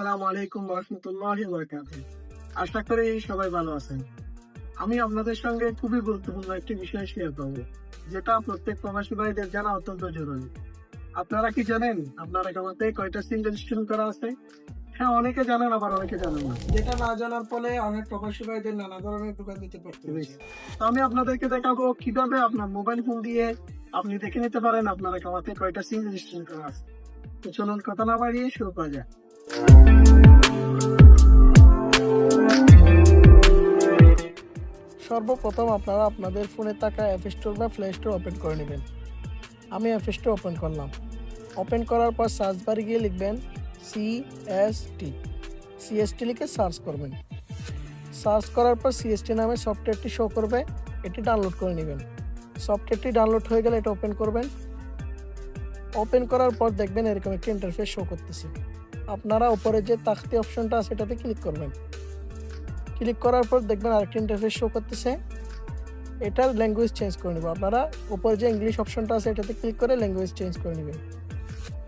আসসালামু আলাইকুম রহমতুল্লাহ বরকাত আশা করি সবাই ভালো আছেন। আমি আপনাদের সঙ্গে খুবই গুরুত্বপূর্ণ একটি বিষয় শেয়ার করব যেটা প্রত্যেক প্রবাসী ভাইদের জানা অত্যন্ত জরুরি। আপনারা কি জানেন আপনার একামাতে কয়টা সিম রেজিস্ট্রেশন করা আছে? হ্যাঁ অনেকে জানেন আবার অনেকে জানেন না। যেটা না জানার ফলে অনেক প্রবাসী ভাইদের নানা ধরনের দোকান দিতে পারতে তো আমি আপনাদেরকে দেখাবো কীভাবে আপনার মোবাইল ফোন দিয়ে আপনি দেখে নিতে পারেন আপনার একামাতে কয়টা সিম রেজিস্ট্রেশন করা আছে। তো চলুন কথা না বাড়িয়ে শুরু করা যায় সর্বপ্রথম আপনারা আপনাদের ফোনে থাকা অ্যাপ স্টোর বা প্লে স্টোর ওপেন করে নেবেন। আমি অ্যাপ স্টোর ওপেন করলাম। ওপেন করার পর সার্চ বারে গিয়ে লিখবেন সি এস টি সিএসটি লিখে সার্চ করবেন। সার্চ করার পর সিএসটি নামে সফটওয়্যারটি শো করবে, এটি ডাউনলোড করে নেবেন। সফটওয়্যারটি ডাউনলোড হয়ে গেলে এটা ওপেন করবেন। ওপেন করার পর দেখবেন এরকম একটি ইন্টারফেস শো করতেছে। আপনারা উপরে যে তাখতি অপশনটা আছে এটাতে ক্লিক করবেন। ক্লিক করার পর দেখবেন আরেকটি ইন্টারফেস শো করতেছে। এটার ল্যাঙ্গুয়েজ চেঞ্জ করে নেব। আপনারা উপরে যে ইংলিশ অপশনটা আছে এটাতে ক্লিক করে ল্যাঙ্গুয়েজ চেঞ্জ করে নেবেন।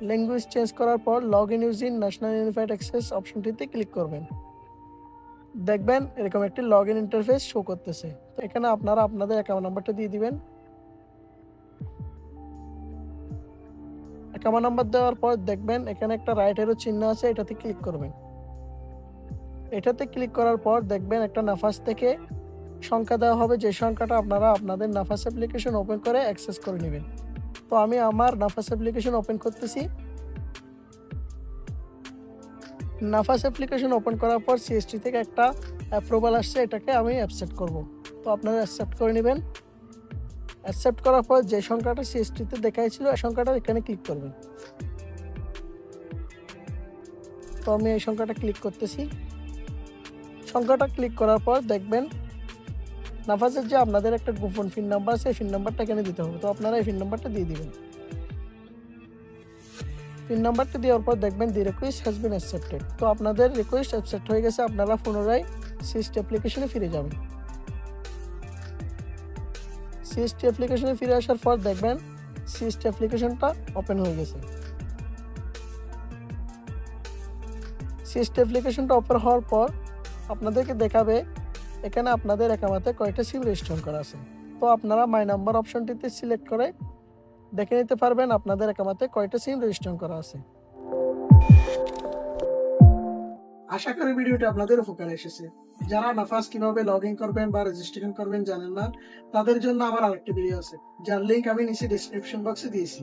ল্যাঙ্গুয়েজ চেঞ্জ করার পর log in use national unified access অপশনটিতে ক্লিক করবেন। দেখবেন এরকম একটি লগ ইন ইন্টারফেস শো করতেছে এখানে আপনারা আপনাদের অ্যাকাউন্ট নাম্বারটা দিয়ে দিবেন। অ্যাকাউন্ট নাম্বার দেওয়ার পর দেখবেন এখানে একটা রাইট চিহ্ন আছে, এটাতে ক্লিক করবেন। এটাতে ক্লিক করার পর দেখবেন একটা নাফাস থেকে সংখ্যা দেওয়া হবে, যে সংখ্যাটা আপনারা আপনাদের নাফাস অ্যাপ্লিকেশন ওপেন করে অ্যাক্সেস করে নেবেন। তো আমি আমার নাফাস অ্যাপ্লিকেশন ওপেন করতেছি। নাফাস অ্যাপ্লিকেশন ওপেন করার পর সিএসটি থেকে একটা অ্যাপ্রুভাল আসছে, এটাকে আমি অ্যাকসেপ্ট করব। তো আপনারা অ্যাকসেপ্ট করে নেবেন। অ্যাকসেপ্ট করার পর যে সংখ্যাটা সিএসটিতে দেখাইছিল, এই সংখ্যাটা এখানে ক্লিক করবেন। তো আমি এই সংখ্যাটা ক্লিক করতেছি। সংখ্যাটা ক্লিক করার পর দেখবেন, নাফাজের যে আপনাদের একটা গোপন ফিন নাম্বার আছে ফিন নাম্বারটা এখানে দিতে হবে। তো আপনারা এই ফিন নাম্বারটা দিয়ে দিবেন। পিন নাম্বারটা দেওয়ার পর দেখবেন the request has been accepted তো আপনাদের রিকোয়েস্ট অ্যাকসেপ্ট হয়ে গেছে, আপনারা পুনরায় সিস্ট অ্যাপ্লিকেশনে ফিরে যাবেন। সিএসটি অ্যাপ্লিকেশনে ফিরে আসার পর দেখবেন সিএসটি অ্যাপ্লিকেশনটা ওপেন হয়ে গেছে। সিএসটি অ্যাপ্লিকেশনটা ওপেন হওয়ার পর আপনাদেরকে দেখাবে, এখানে আপনাদের একামাতে কয়টা সিম রেজিস্ট্রেশন করা আছে। তো আপনারা মাই নাম্বার অপশনটিতে সিলেক্ট করে দেখে নিতে পারবেন, আপনাদের একামাতে কয়টা সিম রেজিস্ট্রেশন করা আছে। আশা করি ভিডিওটি আপনাদের উপকারে এসেছে। যারা নাফাস কীভাবে লগ ইন করবেন বা রেজিস্ট্রেশন করবেন জানেন না, তাদের জন্য আমার আরেকটি ভিডিও আছে, যার লিঙ্ক আমি নিচে ডিসক্রিপশন বক্সে দিয়েছি।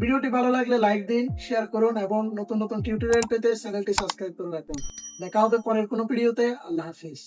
ভিডিওটি ভালো লাগলে লাইক দিন শেয়ার করুন এবং নতুন নতুন টিউটোরিয়াল পেতে চ্যানেলটি সাবস্ক্রাইব করে রাখুন দেখা হবে পরের কোনো ভিডিওতে আল্লাহ হাফিজ।